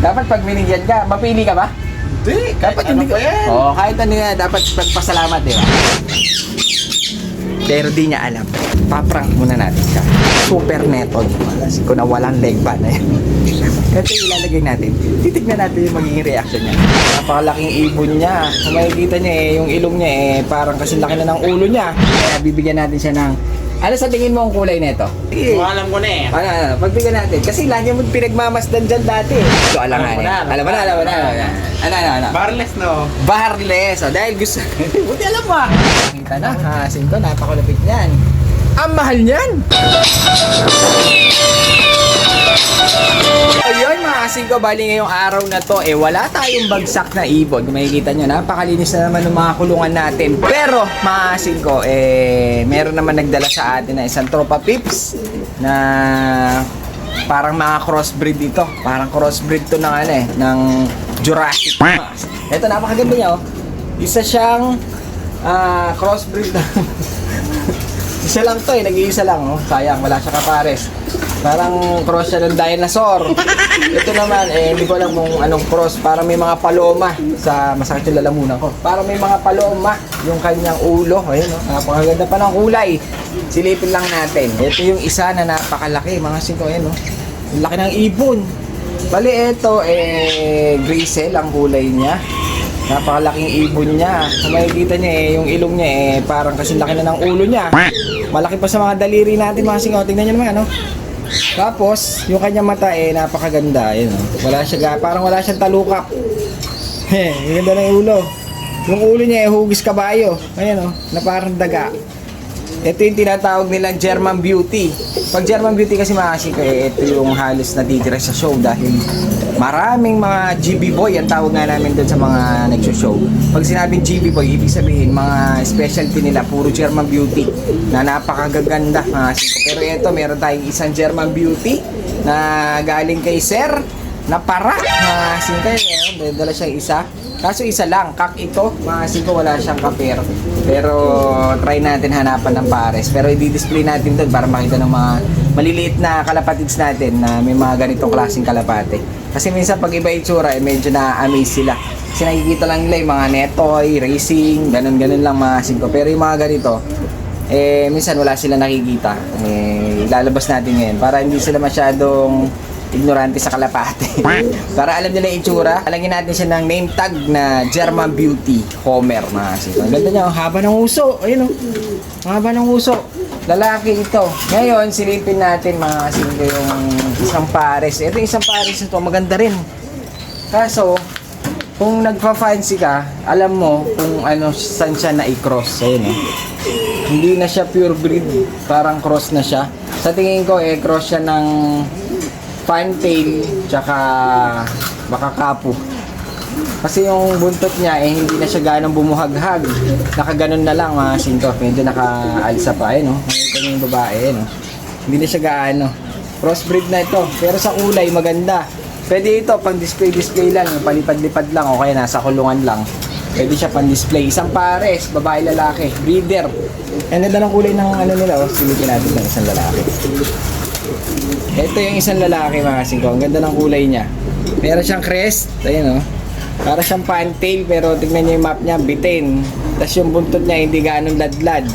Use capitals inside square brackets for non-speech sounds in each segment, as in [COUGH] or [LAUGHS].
Dapat pag binigyan ka, mapili ka ba? Hindi, Dapat ano hindi pa yan? Oo, kahit ano yan, dapat pagpasalamat, di ba? Pero di niya alam. Paprank muna natin siya. Super method. Kasi kung na walang leg ba na yan. Ito ilalagay natin. Titignan natin yung magiging reaction niya. Napakalaking ibon niya. Kung makikita niya eh, yung ilong niya eh, parang kasi laki na ng ulo niya. Kaya bibigyan natin siya ng... Ano sa tingin mo ang kulay nito? Sige. Kung alam ko na eh. Ano, ano, pagbigyan natin. Kasi lagi mo pinagmamasdan dyan dati. So, alam nga Alam ko na, Alam mo na, alam mo na. alam mo na. Ano, ano, ano? Barless no? Barless. O, dahil gusto... [LAUGHS] Buti alam mo ah. Kita na, hasin ko, napakalupit niyan. Ang mahal niyan! Ayun mga asin ko, bali ngayong araw na to, eh wala tayong bagsak na ibon. Kung makikita nyo, napakalinis na naman ng mga kulungan natin. Pero mga asin ko, eh meron naman nagdala sa atin na isang tropa pips na parang mga crossbreed ito. Parang crossbreed to ng ano eh, ng Jurassic Park. Ito, napakaganda niya oh. Isa siyang ah, crossbreed [LAUGHS] Isa lang to eh, nag-iisa lang. Oh. Sayang, wala siya kapares. Parang cross siya ng dinosaur. Ito naman, eh, hindi ko alam kung anong cross. Parang may mga paloma sa masakit yung lalamunan ko. Parang may mga paloma yung kanyang ulo. Ayun, oh, napakaganda pa ng kulay. Silipin lang natin. Ito yung isa na napakalaki, mga singko, ayun, oh. Laki ng ibon. Bali, ito, eh, grisel ang kulay niya. Napakalaking ibon niya. Kung makikita niya eh, yung ilong niya eh, parang kasi laki na ng ulo niya. Malaki pa sa mga daliri natin mga singaw. Tingnan niyo naman ano. Tapos, yung kanyang mata eh, napakaganda. Ayun, oh. Wala siya, parang wala siyang talukap. [LAUGHS] Yung ganda ng ulo. Yung ulo niya eh, hugis kabayo. Ayan oh, na parang daga. Ito yung tinatawag nilang German Beauty. Pag German Beauty kasi mga ko eh, ito yung halos natitira sa show dahil maraming mga GB boy ang tawag nga namin doon sa mga nagso-show. Pag sinabing GB boy, ibig sabihin mga specialty nila, puro German Beauty na napakagaganda mga siko. Pero ito, meron tayong isang German Beauty na galing kay Sir na para mga singko eh, dala siya isa. Kaso isa lang, kak ito, mga singko wala siyang kaper. Pero try natin hanapan ng pares. Pero i-display natin doon para makita ng mga maliliit na kalapatids natin na may mga ganitong klaseng kalapate. Kasi minsan pag iba itsura, eh, medyo na-amaze sila. Kasi nakikita lang nila yung mga netoy, racing, ganun-ganun lang mga singko. Pero yung mga ganito, eh minsan wala sila nakikita. Eh ilalabas natin ngayon para hindi sila masyadong ignorante sa kalapate. [LAUGHS] para alam nila yung itsura, alagyan natin siya ng name tag na German Beauty Homer mga sito. Ang ganda niya, ang haba ng uso. Ayun oh. Ang haba ng uso. Lalaki ito. Ngayon, silipin natin mga sito yung isang pares. Ito yung isang pares ito, maganda rin. Kaso, kung nagpa-fancy ka, alam mo kung ano saan siya na-cross. Ayun oh hindi na siya pure breed, parang cross na siya. Sa tingin ko, eh, cross siya ng fantail, tsaka baka kapo. Kasi yung buntot niya, eh, hindi na siya ganong bumuhaghag. Nakaganon na lang, mga sinto. Medyo nakaalsa pa, eh, no? Niyo yung babae, eh, no? Hindi na siya gaano. Crossbreed na ito. Pero sa kulay, maganda. Pwede ito, pang display-display lang. Palipad-lipad lang, o kaya nasa kulungan lang. Pwede siya pang display. Isang pares, babae lalaki, breeder. Ang ganda ng kulay ng ano nila, oh. Silipin natin ng isang lalaki. Ito yung isang lalaki mga singko. Ang ganda ng kulay niya. Meron siyang crest. Ayun oh. Para siyang pantail pero tignan niyo yung map niya, bitin. Tapos yung buntot niya hindi ganong ladlad.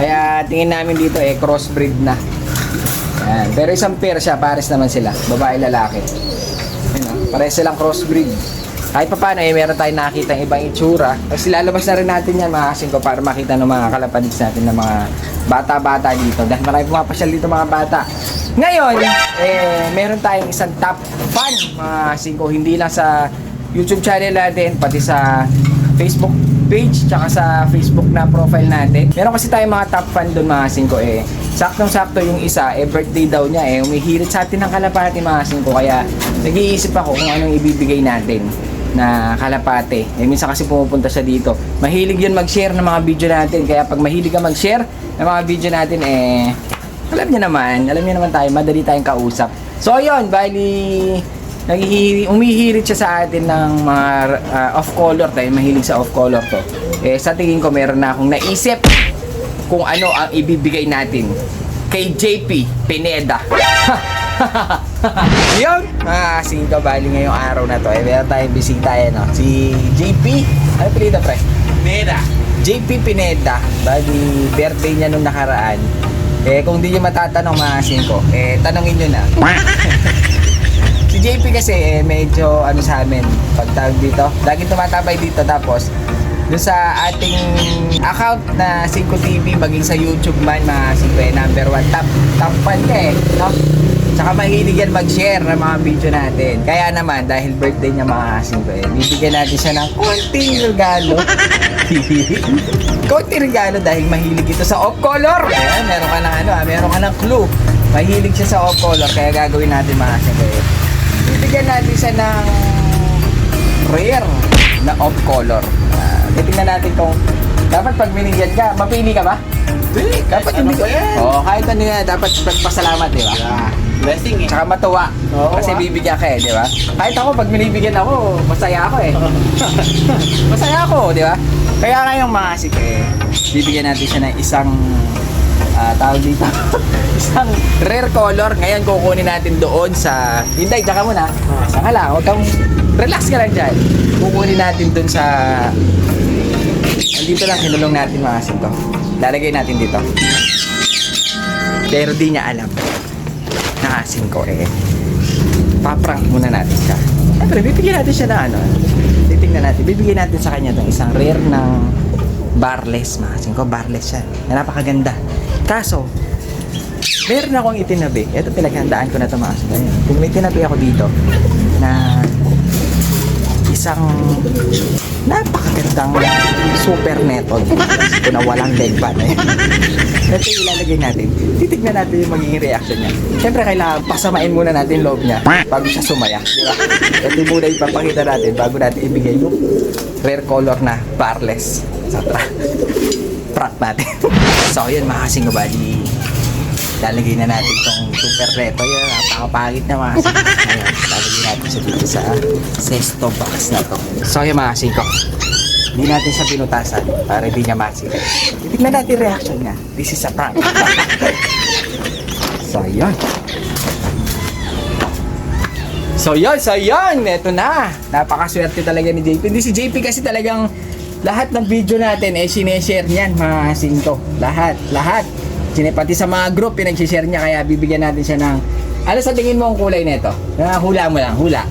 Kaya tingin namin dito eh crossbreed na. Ayan. Pero isang pair siya, pares naman sila. Babae lalaki. Ayun oh. Pares silang crossbreed. Kahit pa paano eh, meron tayong nakita ng ibang itsura. Tapos lalabas na rin natin yan mga kasing para makita ng mga kalapanids natin ng mga bata-bata dito. Dahil marami pumapasyal dito mga bata. Ngayon, eh, meron tayong isang top fan mga kasing. Hindi lang sa YouTube channel natin, pati sa Facebook page, tsaka sa Facebook na profile natin. Meron kasi tayong mga top fan doon mga kasing ko eh. Saktong-sakto yung isa, eh birthday daw niya eh. Umihirit sa atin ng kalapati mga kasing ko. Kaya nag-iisip ako kung anong ibibigay natin na kalapate. Eh, minsan kasi pumupunta siya dito. Mahilig yun mag-share ng mga video natin. Kaya pag mahilig ka mag-share ng mga video natin, eh, alam niya naman, alam niya naman tayo, madali tayong kausap. So, ayun, bali, naghihi- umihirit siya sa atin ng mga ah, off-color tayo, mahilig sa off-color to. Eh, sa tingin ko, meron na akong naisip kung ano ang ibibigay natin kay JP Pineda. Ha! [LAUGHS] Yun, mga singka bali ngayong araw na to. Eh, meron tayong bisita yan, no? Si JP. Ano pilita, pre? Mera. JP Pineda. Bali, birthday niya nung nakaraan. Eh, kung di niyo matatanong mga singko, eh, tanongin niyo na. [LAUGHS] si JP kasi, eh, medyo, ano sa amin, pagtawag dito, laging tumatabay dito, tapos, dun sa ating account na Cinco TV, maging sa YouTube man, mga Cinco, eh, number one, top, top fan niya eh, no? Tsaka mahilig yan mag-share ng mga video natin. Kaya naman, dahil birthday niya mga Cinco, eh, bibigyan natin siya ng konting regalo. [LAUGHS] konting regalo dahil mahilig ito sa off color. Ayan, meron ka ng ano, ah, meron ka ng clue. Mahilig siya sa off color, kaya gagawin natin mga Cinco, eh. Bibigyan natin siya ng rare na off color. Uh, titignan natin kung dapat pag binigyan ka, mapili ka ba? Hindi, Dapat ano hindi yan? Oo, kahit ano yan, dapat magpasalamat, di ba? Ah, blessing eh. Tsaka matuwa. Oo, kasi ah. bibigyan ka eh, di ba? Kahit ako, pag binibigyan ako, masaya ako eh. [LAUGHS] masaya ako, di ba? Kaya ngayong mga asik eh, bibigyan natin siya ng isang ah, tawag dito, [LAUGHS] isang rare color. Ngayon kukunin natin doon sa, hindi, tsaka muna. Saka lang, huwag kang, relax ka lang dyan. Kukunin natin doon sa, dito lang, hinulong natin mga asik to. Lalagay natin dito. Pero di niya alam na asin ko eh. Paprank muna natin siya. Siyempre, bibigyan natin siya ng ano. Titingnan natin. Bibigyan natin sa kanya itong isang rare ng barless. Maasin ko, barless siya. Na napakaganda. Kaso, meron akong itinabi. Ito pinaghandaan ko na ito maasin. Ayun. Kung may tinabi ako dito na isang napakagandang super method. Ito na walang leg pan eh. ito yung ilalagay natin. Titignan natin yung magiging reaction niya. Siyempre kailangan pasamain muna natin loob niya bago siya sumaya di ba? ito muna ipapakita natin bago natin ibigay yung rare color na barless. Sa tra- prank natin. [LAUGHS] So yun mga kasing bali lalagay na natin tong super reto yun. Napakapangit na mga kasing Ayan, lalagay natin siya dito sa sesto box na to. So yun mga kasing ko hindi natin siya pinutasan para hindi niya masira titignan natin reaction niya. This is a prank. [LAUGHS] So yun. So yun, so yun, eto na. Napakaswerte talaga ni JP. Hindi si JP kasi talagang lahat ng video natin eh sineshare niyan mga singko. Lahat, lahat. Pati sa mga group pinag-share niya kaya bibigyan natin siya ng ano sa tingin mo ang kulay nito? Ah, hula mo lang, hula.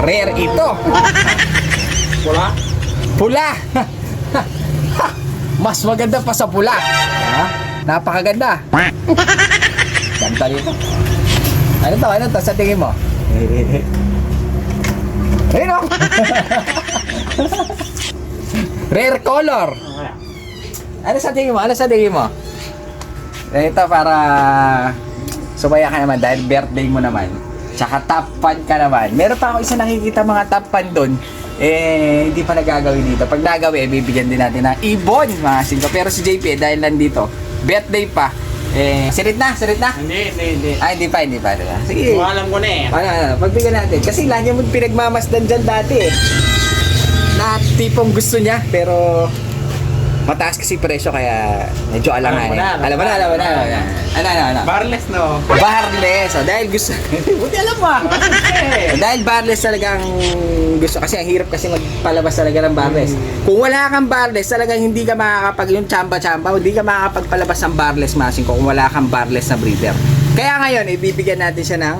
Rare ito. Wala? [LAUGHS] Pula. [LAUGHS] Mas maganda pa sa pula. Ha? Napakaganda. [LAUGHS] Ganda nito. Ano to? Ano to? Sa tingin mo? Ayun o. Rare color. Ano sa tingin mo? Ano sa tingin mo? Ito para sumaya ka naman dahil birthday mo naman. Tsaka top fan ka naman. Meron pa ako isa nakikita mga top fan doon. Eh, hindi pa nagagawin dito. Pag nagawin, eh, bibigyan din natin ng ibon, mga singko. Pero si JP, eh, dahil nandito, birthday pa, eh, sirit na, sirit na. Hindi, hindi, hindi. Ay, hindi pa, hindi pa. Hindi pa. Sige. Kung alam ko na eh. Ano, ano, pagbigyan natin. Kasi lagi mo pinagmamasdan dyan dati eh. Na tipong gusto niya, pero mataas kasi presyo kaya medyo alangan. Alam mo na, alam mo na. Alam mo na. Ano, ano, ano. Barless no. Barless. So, dahil gusto... [LAUGHS] Buti alam mo ah. Eh. Dahil barless talagang gusto kasi ang hirap kasi magpalabas talaga ng barless. Kung wala kang barless, talagang hindi ka makakapag yung chamba-chamba, hindi ka makakapagpalabas ng barless masing ko kung wala kang barless na breeder. Kaya ngayon, ibibigyan natin siya ng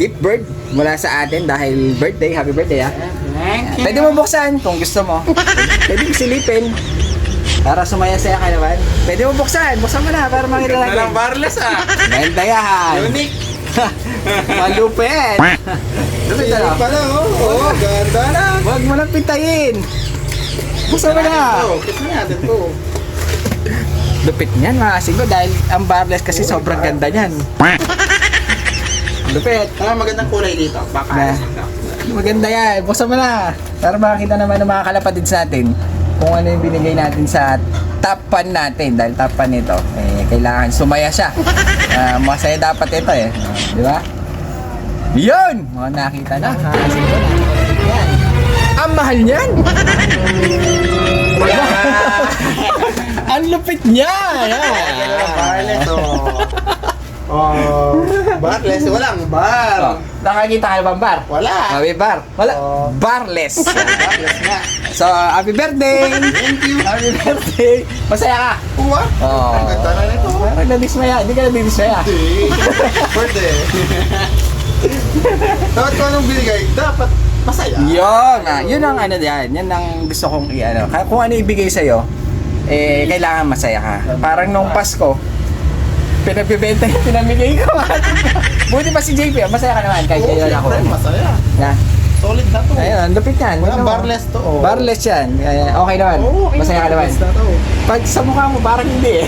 gift bird mula sa atin dahil birthday, happy birthday ah. Thank you. Pwede mo buksan kung gusto mo. Pwede mo silipin. Para sumaya-saya ka naman. Pwede mo buksan. Buksan mo na para makita Ganda natin. ng barless ah. Ganda yan. Unique. [LAUGHS] Malupit. Lupit na lang. pala oh. Oo, ganda na. Huwag mo nang pitayin. Buksan mo na. Na natin to. Lupit niyan mga ko dahil ang barless kasi sobrang ganda niyan. Lupit. Ano magandang kulay dito? Baka Na. Maganda yan. Buksan mo na. Para makakita naman ng mga kalapatids natin kung ano yung binigay natin sa top pan natin. Dahil top pan nito, eh, kailangan sumaya siya. [LAUGHS] Ah, masaya dapat ito eh. Di ba? Yun! Mga nakita na. Ha. Yan. Ang mahal niyan! [LAUGHS] [LAUGHS] Ang lupit niya! Yan. Oh. Oh, barless. Walang bar. Oh, nakakita ka na bang bar? Wala. May bar. Wala. Oh. Barless. Barless nga. so, happy birthday! Thank you. Happy birthday! Masaya ka? Uwa. Oo. Ang ganda na nito. Parang nabismaya. Hindi ka nabismaya. Hindi. [LAUGHS] Birthday. Dapat ko anong binigay, dapat masaya. Yun, ah, yun ang ano yan. Yan ang gusto kong i-ano. Kung ano ibigay sa'yo, eh, kailangan masaya ka. Parang nung Pasko, pinagbibenta yung pinamigay ko. [LAUGHS] Buti pa si JP, masaya ka naman kahit Oo, kailan ako. syempre, masaya. Na, Solid na to. ayun, lupit yan. Walang Ano, barless to. Oh. Barless yan. Okay naman. Oo, okay masaya ka naman. Barless na to. Pag sa mukha mo, parang hindi eh.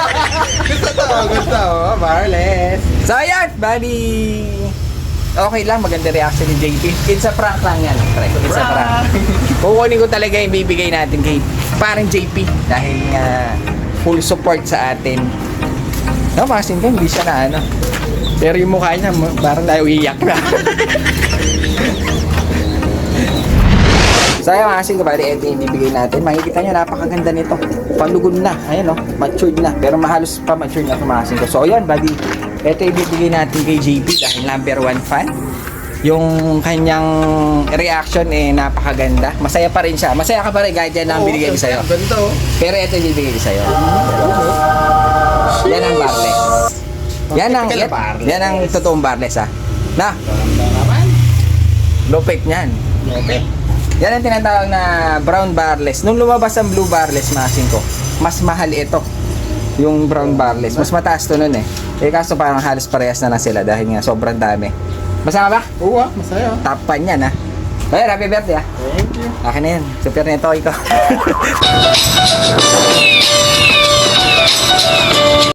[LAUGHS] Gusto to, gusto. Oh, barless. So ayan, bali Okay lang, maganda reaction ni JP. It's a prank lang yan. Pre. It's a prank. [LAUGHS] Kukunin ko talaga yung bibigay natin kay parang JP dahil nga full support sa atin. No, masin ka, hindi siya na ano. Pero yung mukha niya, parang naiiyak na. [LAUGHS] So ayun mga ko, bali ito yung bibigay natin. Makikita nyo, napakaganda nito. Palugon na, ayun o, matured na. Pero mahalos pa matured na tumasin ko. So ayan, bali, ito yung bibigay natin kay JP dahil number one fan. Yung kanyang reaction eh napakaganda. Masaya pa rin siya. Masaya ka pa rin kahit yan lang binigay ko sa'yo. Ganito. oh. Pero ito yung bibigay ko sa'yo. Yan ang barless. Yan ang, yan, yan ang totoong barless ha. Na, Ganda lupit niyan. Okay. Yan ang tinatawag na brown barless. Nung lumabas ang blue barless, masin ko, mas mahal ito. Yung brown barless. Mas mataas to nun eh. Eh kaso parang halos parehas na lang sila dahil nga sobrang dami. Basta ka ba? Oo, ah, masaya. Top pan yan ha. Ayun, happy birthday ha. Thank you. Akin na yan. Super nito ikaw. [LAUGHS]